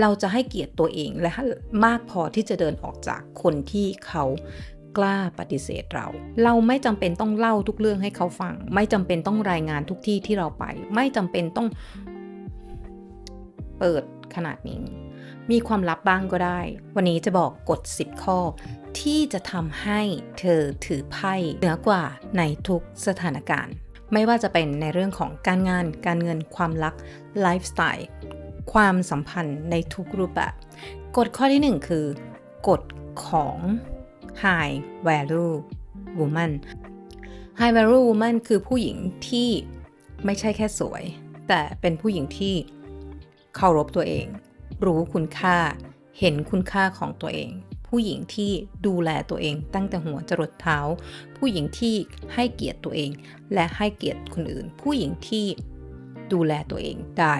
เราจะให้เกียรติตัวเองและมากพอที่จะเดินออกจากคนที่เขากล้าปฏิเสธเรา เราไม่จำเป็นต้องเล่าทุกเรื่องให้เขาฟัง ไม่จำเป็นต้องรายงานทุกที่ที่เราไป ไม่จำเป็นต้องเปิดขนาดนี้ มีความลับบ้างก็ได้ วันนี้จะบอกกฎ 10 ข้อ ที่จะทำให้เธอถือไพ่เหนือกว่าในทุกสถานการณ์ ไม่ว่าจะเป็นในเรื่องของการงาน การเงิน ความรัก ไลฟ์สไตล์ ความสัมพันธ์ในทุกรูปแบบกฎข้อที่ 1 คือกฎของ High Value Woman High Value Woman คือผู้หญิงที่ไม่ใช่แค่สวย แต่เป็นผู้หญิงที่เคารพตัวเอง รู้คุณค่า เห็นคุณค่าของตัวเอง ผู้หญิงที่ดูแลตัวเองตั้งแต่หัวจรดเท้า ผู้หญิงที่ให้เกียรติตัวเอง และให้เกียรติคนอื่น ผู้หญิงที่ดูแลตัวเองได้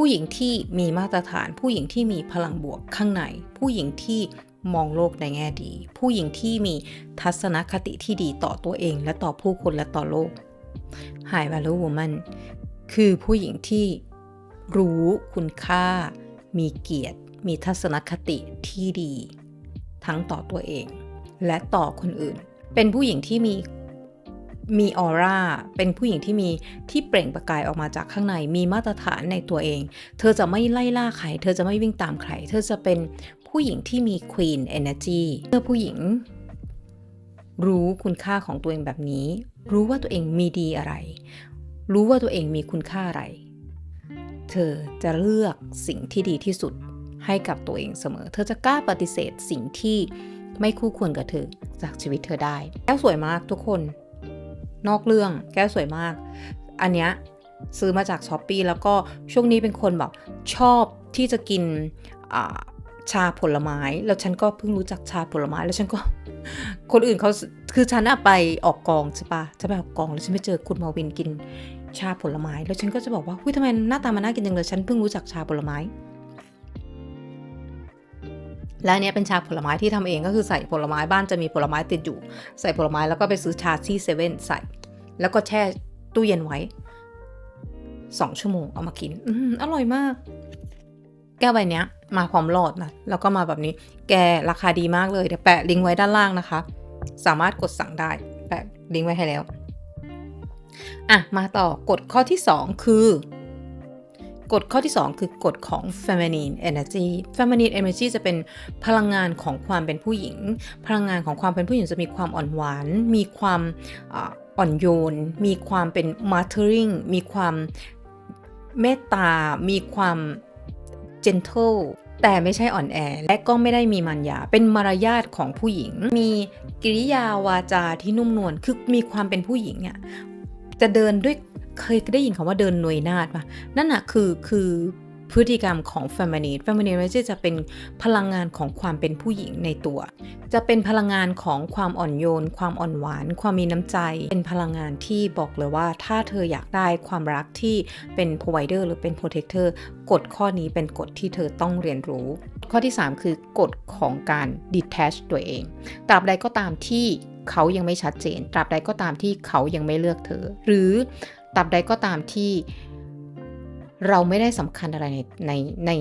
ผู้หญิงที่มีมาตรฐาน ผู้หญิงที่มีพลังบวกข้างใน ผู้หญิงที่มองโลกในแง่ดี ผู้หญิงที่มีทัศนคติที่ดีต่อตัวเอง และต่อผู้คนและต่อโลก High Value Woman คือผู้หญิงที่รู้คุณค่า มีเกียรติ มีทัศนคติที่ดี ทั้งต่อตัวเอง และต่อคนอื่น เป็นผู้หญิงที่มี มีออร่า เป็นผู้หญิงที่มีที่เปล่งประกายออกมาจากข้างใน มีมาตรฐานในตัวเอง เธอจะไม่ไล่ล่าใคร เธอจะไม่วิ่งตามใคร เธอจะเป็นผู้หญิงที่มี Queen Energy เมื่อผู้หญิง รู้คุณค่าของตัวเองแบบนี้ รู้ว่าตัวเองมีดีอะไร รู้ว่าตัวเองมีคุณค่าอะไร เธอจะเลือกสิ่งที่ดีที่สุดให้กับตัวเองเสมอ เธอจะกล้าปฏิเสธสิ่งที่ไม่คู่ควรกับเธอจากชีวิตเธอได้ แก้วสวยมากทุกคน นอกเรื่องแก้วสวยมาก อันเนี้ยซื้อมาจากช้อปปีแล้วก็ช่วงนี้เป็นคนแบบชอบที่จะกินชาผลไม้ แล้วฉันก็เพิ่งรู้จักชาผลไม้แล้วฉันก็ คนอื่นเขาคือฉันอะไปออกกองใช่ปะจะไปออกกองแล้วฉันไปเจอคุณมาวินกินชาผลไม้ แล้วฉันก็จะบอกว่าหุ้ยทำไมหน้าตามันน่ากินจังเลยฉันเพิ่งรู้จักชาผลไม้ และเนี้ยเป็นชาผลไม้ที่ทำเองก็คือใส่ผลไม้บ้านจะมีผลไม้ติดอยู่ ใส่ผลไม้แล้วก็ไปซื้อชาที่เซเว่นใส่ แล้วก็แช่ตู้เย็นไว้สองชั่วโมงเอามากิน อือร่อยมาก แก้วใบเนี้ย มาพร้อมหลอดนะ แล้วก็มาแบบนี้ แกราคาดีมากเลย เดี๋ยวแปะลิงก์ไว้ด้านล่างนะคะ สามารถกดสั่งได้ แปะลิงก์ไว้ให้แล้ว อะ มาต่อกฎข้อที่ 2 คือ กฎข้อที่ 2 คือกฎของ feminine energy feminine energy จะเป็นพลังงานของความเป็นผู้หญิง พลังงานของความเป็นผู้หญิงจะมีความอ่อนหวาน มีความอ่อนโยน มีความเป็น mothering มีความเมตตา มีความ gentle แต่ไม่ใช่อ่อนแอ และก็ไม่ได้มีมัญญาเป็นมารยาทของผู้หญิง มีกิริยาวาจาที่นุ่มนวล คือมีความเป็นผู้หญิงอะ่ะจะเดินด้วย เคยได้ยินคำว่าเดินหน่วยนาดปะนั่นอะคือคือพฤติกรรมของ feminine feminine energy จะเป็นพลังงานของความเป็นผู้หญิงในตัว จะเป็นพลังงานของความอ่อนโยน ความอ่อนหวาน ความมีน้ำใจ เป็นพลังงานที่บอกเลยว่า ถ้าเธออยากได้ความรักที่เป็น provider หรือเป็น protector กฎข้อนี้เป็นกฎที่เธอต้องเรียนรู้ ข้อที่ 3 คือกฎของการ detach ตัวเอง ตราบใดก็ตามที่เขายังไม่ชัดเจน ตราบใดก็ตามที่เขายังไม่เลือกเธอ หรือ ตราบใดก็ตามที่เราไม่ได้สำคัญอะไรในในใน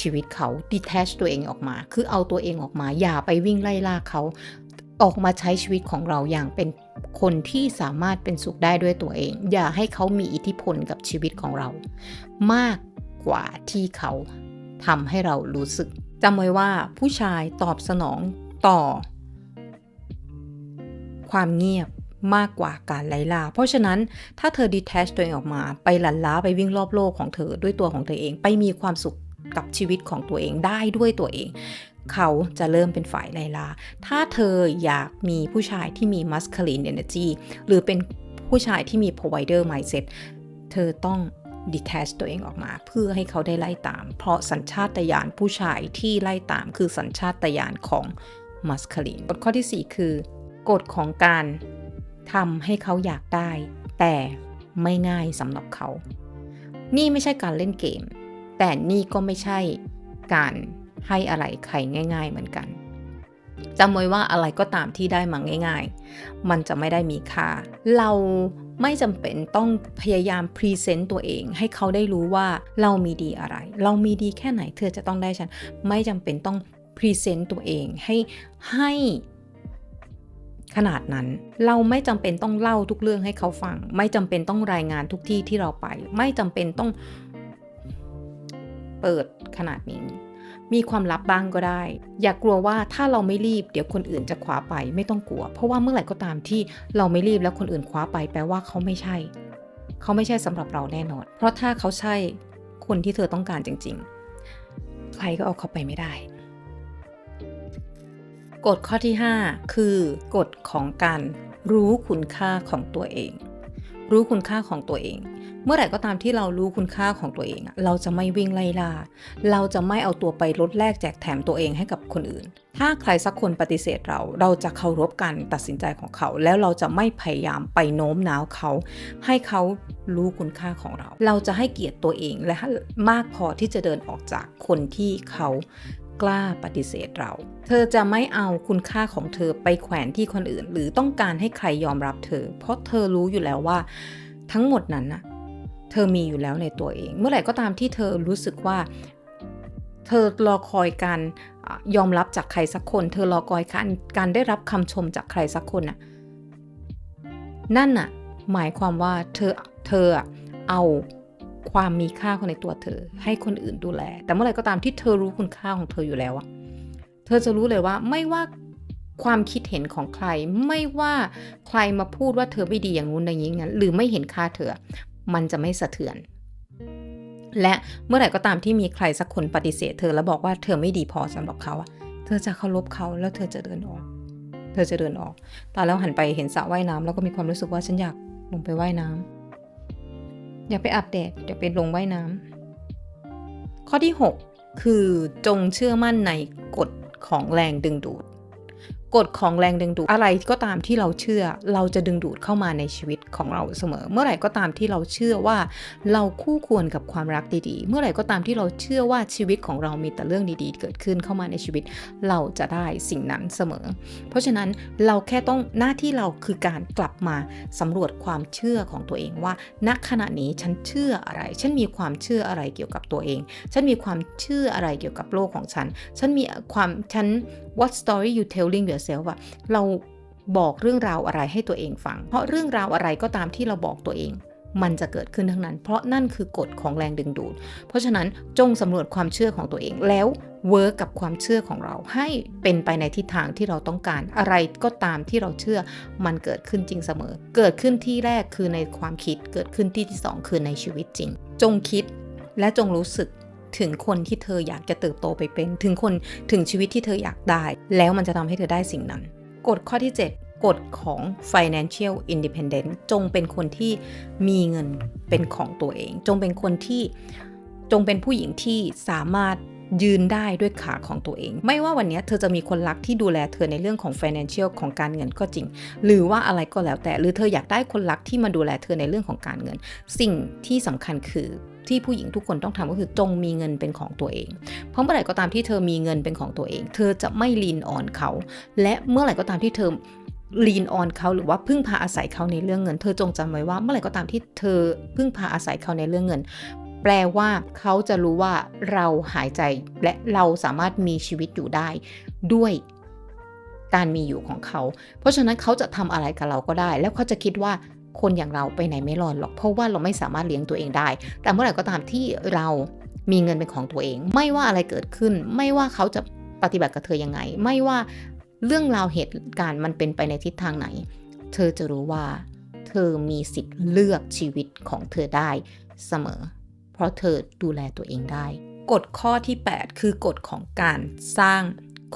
ชีวิตเขา detach ตัวเองออกมา คือเอาตัวเองออกมา อย่าไปวิ่งไล่ล่าเขาออกมาใช้ชีวิตของเราอย่างเป็นคนที่สามารถเป็นสุขได้ด้วยตัวเอง อย่าให้เขามีอิทธิพลกับชีวิตของเรา มากกว่าที่เขาทำให้เรารู้สึกจำไว้ว่าผู้ชายตอบสนองต่อ ความเงียบ มากกว่าการไล่ล่า เพราะฉะนั้นถ้าเธอ detach ตัวเองออกมา ไปหลันล้าไปวิ่งรอบโลกของเธอด้วยตัวของเธอเอง ไปมีความสุขกับชีวิตของตัวเองได้ด้วยตัวเอง เขาจะเริ่มเป็นฝ่ายไล่ล่า ถ้าเธออยากมีผู้ชายที่มี masculine energy หรือเป็นผู้ชายที่มี provider mindset เธอต้อง detach ตัวเองออกมา เพื่อให้เขาได้ไล่ตาม เพราะสัญชาตญาณผู้ชายที่ไล่ตามคือสัญชาตญาณของ masculine กฎข้อที่ 4 คือกฎของการ ทำให้เขาอยากได้ แต่ไม่ง่ายสำหรับเขา นี่ไม่ใช่การเล่นเกม แต่นี่ก็ไม่ใช่การให้อะไรใครง่าย ๆ เหมือนกันจำไว้ว่าอะไรก็ตามที่ได้มาง่าย ๆ มันจะไม่ได้มีค่า เราไม่จำเป็นต้องพยายามพรีเซนต์ตัวเอง ให้เขาได้รู้ว่าเรามีดีอะไร เรามีดีแค่ไหนเธอจะต้องได้ฉัน ไม่จำเป็นต้องพรีเซนต์ตัวเองให้ให้ ขนาดนั้น เราไม่จำเป็นต้องเล่าทุกเรื่องให้เขาฟัง ไม่จำเป็นต้องรายงานทุกที่ที่เราไป ไม่จำเป็นต้องเปิดขนาดนี้ มีความลับบ้างก็ได้ อย่ากกลัวว่าถ้าเราไม่รีบเดี๋ยวคนอื่นจะคว้าไปไม่ต้องกลัว เพราะว่าเมื่อไหร่ก็ตามที่เราไม่รีบแล้วคนอื่นคว้าไปแปลว่าเขาไม่ใช่ เขาไม่ใช่สำหรับเราแน่นอน เพราะถ้าเขาใช่คนที่เธอต้องการจริง ๆ ใครก็เอาเขาไปไม่ได้ กฎข้อที่ 5 คือกฎของการรู้คุณค่าของตัวเอง รู้คุณค่าของตัวเอง เมื่อไหร่ก็ตามที่เรารู้คุณค่าของตัวเอง เราจะไม่วิ่งไล่ล่า เราจะไม่เอาตัวไปลดแลกแจกแถมตัวเองให้กับคนอื่น ถ้าใครสักคนปฏิเสธเรา เราจะเคารพการตัดสินใจของเขา แล้วเราจะไม่พยายามไปโน้มน้าวเขา ให้เขารู้คุณค่าของเรา เราจะให้เกียรติตัวเองและมากพอที่จะเดินออกจากคนที่เขา กล้าปฏิเสธเรา เธอจะไม่เอาคุณค่าของเธอไปแขวนที่คนอื่น หรือต้องการให้ใครยอมรับเธอ เพราะเธอรู้อยู่แล้วว่า ทั้งหมดนั้นน่ะเธอมีอยู่แล้วในตัวเอง เมื่อไหร่ก็ตามที่เธอรู้สึกว่า เธอรอคอยการยอมรับจากใครสักคน เธอรอคอยการการได้รับคำชมจากใครสักคนน่ะนั่นน่ะหมายความว่าเธอเธอเอา ความมีค่าของในตัวเธอ ให้คนอื่นดูแล แต่เมื่อไหร่ก็ตามที่เธอรู้คุณค่าของเธออยู่แล้วอะเธอจะรู้เลยว่าไม่ว่าความคิดเห็นของใคร ไม่ว่าใครมาพูดว่าเธอไม่ดีอย่างนู้นอย่างนี้งั้น หรือไม่เห็นค่าเธอ มันจะไม่สะเทือน และเมื่อไหร่ก็ตามที่มีใครสักคนปฏิเสธเธอแล้วบอกว่าเธอไม่ดีพอสำหรับเขาเธอจะเคารพเขาแล้วเธอจะเดินออก เธอจะเดินออกตอนแล้วหันไปเห็นสระว่ายน้ำแล้วก็มีความรู้สึกว่าฉันอยากลงไปว่ายน้ำ อย่าไปอาบแดดอย่าไปลงว่ายน้ำข้อที่ 6 คือจงเชื่อมั่นในกฎของแรงดึงดูด กฎของแรงดึงดูดอะไรก็ตามที่เราเชื่อ เราจะดึงดูดเข้ามาในชีวิตของเราเสมอ เมื่อไหร่ก็ตามที่เราเชื่อว่า เราคู่ควรกับความรักดีๆ เมื่อไหร่ก็ตามที่เราเชื่อว่าชีวิตของเรามีแต่เรื่องดีๆ เกิดขึ้นเข้ามาในชีวิต เราจะได้สิ่งนั้นเสมอ เพราะฉะนั้นเราแค่ต้องหน้าที่เราคือการกลับมาสำรวจความเชื่อของตัวเองว่า ณขณะนี้ฉันเชื่ออะไร ฉันมีความเชื่ออะไรเกี่ยวกับตัวเอง ฉันมีความเชื่ออะไรเกี่ยวกับโลกของฉัน ฉันมีความฉัน what story you telling yourself อะเราบอกเรื่องราวอะไรให้ตัวเองฟัง เพราะเรื่องราวอะไรก็ตามที่เราบอกตัวเอง มันจะเกิดขึ้นทั้งนั้น เพราะนั่นคือกฎของแรงดึงดูด เพราะฉะนั้นจงสำรวจความเชื่อของตัวเองแล้วเวิร์กกับความเชื่อของเราให้เป็นไปในทิศทางที่เราต้องการ อะไรก็ตามที่เราเชื่อมันเกิดขึ้นจริงเสมอ เกิดขึ้นที่แรกคือในความคิดเกิดขึ้นที่ที่สองคือในชีวิตจริง จงคิดและจงรู้สึก ถึงคนที่เธออยากจะเติบโตไปเป็น ถึงคนถึงชีวิตที่เธออยากได้ แล้วมันจะทำให้เธอได้สิ่งนั้น กฎข้อที่ 7 กฎของ financial independence จงเป็นคนที่มีเงินเป็นของตัวเอง จงเป็นคนที่จงเป็นผู้หญิงที่สามารถยืนได้ด้วยขาของตัวเอง ไม่ว่าวันนี้เธอจะมีคนรักที่ดูแลเธอในเรื่องของ financial ของการเงินก็จริง หรือว่าอะไรก็แล้วแต่ หรือเธออยากได้คนรักที่มาดูแลเธอในเรื่องของการเงิน สิ่งที่สำคัญคือ ที่ผู้หญิงทุกคนต้องทำก็คือจงมีเงินเป็นของตัวเอง เพราะเมื่อไหร่ก็ตามที่เธอมีเงินเป็นของตัวเอง เธอจะไม่ลีนออนเขา และเมื่อไหร่ก็ตามที่เธอลีนออนเขาหรือว่าพึ่งพาอาศัยเขาในเรื่องเงิน เธอจงจำไว้ว่าเมื่อไหร่ก็ตามที่เธอพึ่งพาอาศัยเขาในเรื่องเงิน แปลว่าเขาจะรู้ว่าเราหายใจและเราสามารถมีชีวิตอยู่ได้ด้วยการมีอยู่ของเขา เพราะฉะนั้นเขาจะทำอะไรกับเราก็ได้ แล้วเขาจะคิดว่า คนอย่างเราไปไหนไม่รอดหรอก เพราะว่าเราไม่สามารถเลี้ยงตัวเองได้ แต่เมื่อไหร่ก็ตามที่เรามีเงินเป็นของตัวเอง ไม่ว่าอะไรเกิดขึ้น ไม่ว่าเขาจะปฏิบัติกับเธอยังไง ไม่ว่าเรื่องราวเหตุการณ์มันเป็นไปในทิศทางไหน เธอจะรู้ว่า เธอมีสิทธิ์เลือกชีวิตของเธอได้เสมอ เพราะเธอดูแลตัวเองได้ กฎข้อที่ 8 คือกฎของการสร้าง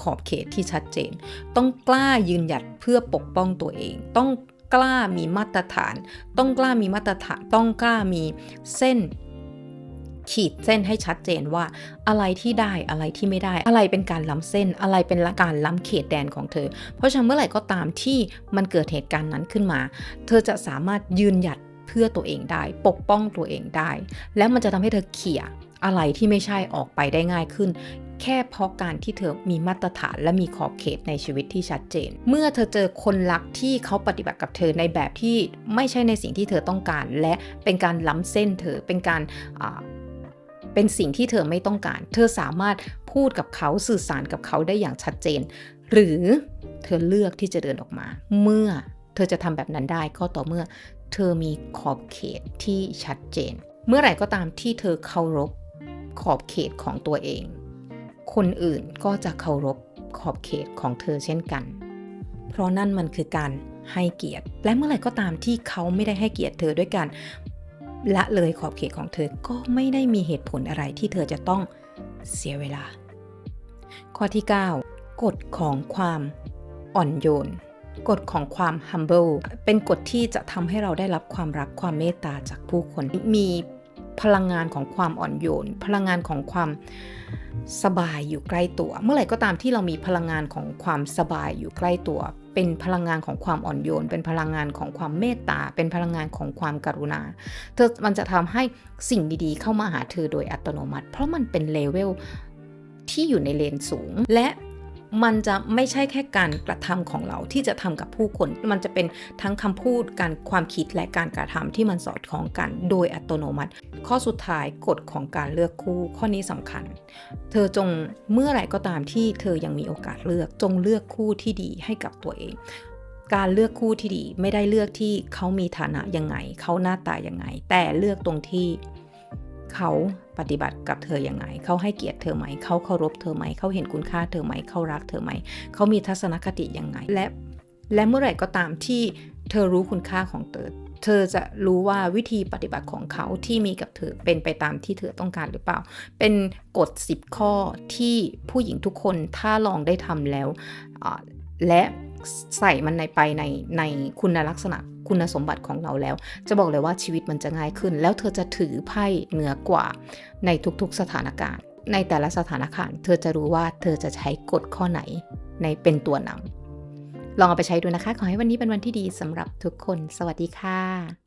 ขอบเขตที่ชัดเจน ต้องกล้ายืนหยัดเพื่อปกป้องตัวเอง ต้อง กล้ามีมาตรฐาน ต้องกล้ามีมาตรฐาน ต้องกล้ามีเส้น ขีดเส้นให้ชัดเจนว่า อะไรที่ได้อะไรที่ไม่ได้ อะไรเป็นการล้ำเส้น อะไรเป็นการล้ำเขตแดนของเธอ เพราะฉะนั้นเมื่อไหร่ก็ตามที่มันเกิดเหตุการณ์นั้นขึ้นมา เธอจะสามารถยืนหยัดเพื่อตัวเองได้ ปกป้องตัวเองได้ แล้วมันจะทำให้เธอเขี่ยอะไรที่ไม่ใช่ออกไปได้ง่ายขึ้น แค่เพราะการที่เธอมีมาตรฐานและมีขอบเขตในชีวิตที่ชัดเจน เมื่อเธอเจอคนรักที่เขาปฏิบัติกับเธอในแบบที่ไม่ใช่ในสิ่งที่เธอต้องการ และเป็นการล้ำเส้นเธอเป็นการเป็นสิ่งที่เธอไม่ต้องการ เธอสามารถพูดกับเขาสื่อสารกับเขาได้อย่างชัดเจน หรือเธอเลือกที่จะเดินออกมา เมื่อเธอจะทำแบบนั้นได้ก็ต่อเมื่อ เธอมีขอบเขตที่ชัดเจน เมื่อไหร่ก็ตามที่เธอเคารพขอบเขตของตัวเอง คนอื่นก็จะเคารพขอบเขตของเธอเช่นกัน เพราะนั่นมันคือการให้เกียรติ และเมื่อไหร่ก็ตามที่เขาไม่ได้ให้เกียรติเธอด้วยการละเลยขอบเขตของเธอก็ไม่ได้มีเหตุผลอะไรที่เธอจะต้องเสียเวลา ข้อที่ 9 กฎของความอ่อนโยน กฎของความ humble เป็นกฎที่จะทำให้เราได้รับความรักความเมตตาจากผู้คน มี พลังงานของความอ่อนโยน พลังงานของความสบายอยู่ใกล้ตัว เมื่อไหร่ก็ตามที่เรามีพลังงานของความสบายอยู่ใกล้ตัว เป็นพลังงานของความอ่อนโยน เป็นพลังงานของความเมตตา เป็นพลังงานของความกรุณา เธอมันจะทำให้สิ่งดีๆ เข้ามาหาเธอโดยอัตโนมัติ เพราะมันเป็นเลเวลที่อยู่ในเลนสูง และ มันจะไม่ใช่แค่การกระทำของเราที่จะทำกับผู้คน มันจะเป็นทั้งคำพูดการความคิดและการกระทำที่มันสอดคล้องกันโดยอัตโนมัติ ข้อสุดท้ายกฎของการเลือกคู่ข้อนี้สำคัญ เธอจงเมื่อไหร่ก็ตามที่เธอยังมีโอกาสเลือกจงเลือกคู่ที่ดีให้กับตัวเองการเลือกคู่ที่ดีไม่ได้เลือกที่เขามีฐานะยังไง เขาหน้าตายังไง แต่เลือกตรงที่ เขาปฏิบัติกับเธอยังไงเขาให้เกียรติเธอไหม เขาเคารพเธอไหม เขาเห็นคุณค่าเธอไหม เขารักเธอไหม เขามีทัศนคติยังไงและและเมื่อไหร่ก็ตามที่เธอรู้คุณค่าของเธอ เธอจะรู้ว่าวิธีปฏิบัติของเขาที่มีกับเธอเป็นไปตามที่เธอต้องการหรือเปล่า เป็นกฎ 10 ข้อที่ผู้หญิงทุกคนถ้าลองได้ทำแล้ว และใส่มันในไปในในคุณลักษณะ คุณสมบัติของเราแล้ว จะบอกเลยว่าชีวิตมันจะง่ายขึ้น แล้วเธอจะถือไพ่เหนือกว่าในทุกๆสถานการณ์ ในแต่ละสถานการณ์ เธอจะรู้ว่าเธอจะใช้กฎข้อไหนในเป็นตัวนำลองเอาไปใช้ดูนะคะ ขอให้วันนี้เป็นวันที่ดีสำหรับทุกคน สวัสดีค่ะ